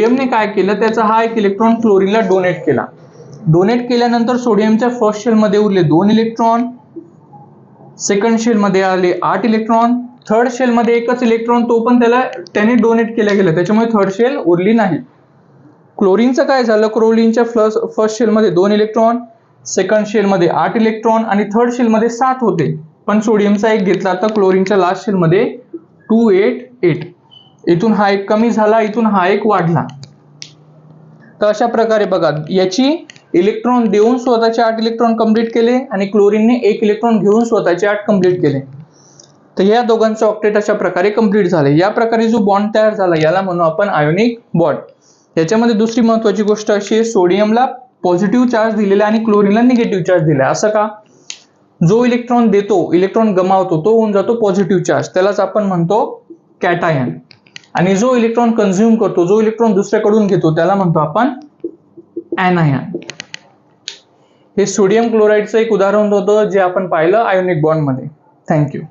सोडियमने काय केलं त्याचा हा एक इलेक्ट्रॉन क्लोरीनला डोनेट केला. डोनेट केल्यानंतर सोडियमच्या फर्स्ट शेलमध्ये उरले दोन इलेक्ट्रॉन सेकंड शेलमध्ये आले आठ इलेक्ट्रॉन थर्ड शेलमध्ये एकच इलेक्ट्रॉन तो पण त्याला त्याने डोनेट केला गेला त्याच्यामुळे थर्ड शेल उरली नाही. क्लोरीनचं काय झालं? क्लोरीनच्या फ्लस फर्स्ट शेलमध्ये दोन इलेक्ट्रॉन सेकंड शेलमध्ये आठ इलेक्ट्रॉन आणि थर्ड शेलमध्ये सात होते. पण सोडियमचा एक घेतला तर क्लोरीनच्या लास्ट शेलमध्ये टू एट एट इथून हा एक कमी झाला इथून हा एक वाढला. तर अशा प्रकारे बघा याची इलेक्ट्रॉन देऊन स्वतःचे आठ इलेक्ट्रॉन कंप्लीट केले आणि क्लोरीनने एक इलेक्ट्रॉन घेऊन स्वतःचे आठ कंप्लीट केले. तर या दोघांचं ऑक्टेट अशा प्रकारे कंप्लीट झाले. या प्रकारे जो बॉन्ड तयार झाला याला म्हणू आपण आयोनिक बॉन्ड याच्यामध्ये दुसरी महत्वाची गोष्ट अशी आहे सोडियमला पॉझिटिव्ह चार्ज दिलेला आणि क्लोरीनला निगेटिव्ह चार्ज दिला असं का? जो इलेक्ट्रॉन देतो इलेक्ट्रॉन गमावतो तो होऊन जातो पॉझिटिव्ह चार्ज त्यालाच आपण म्हणतो कॅटायन आणि जो इलेक्ट्रॉन कन्झ्युम करतो जो इलेक्ट्रॉन दुसऱ्याकडून घेतो त्याला म्हणतो आपण ॲनायन हे सोडियम क्लोराईडचं एक उदाहरण होतं जे आपण पाहिलं आयोनिक बॉन्डमध्ये थँक्यू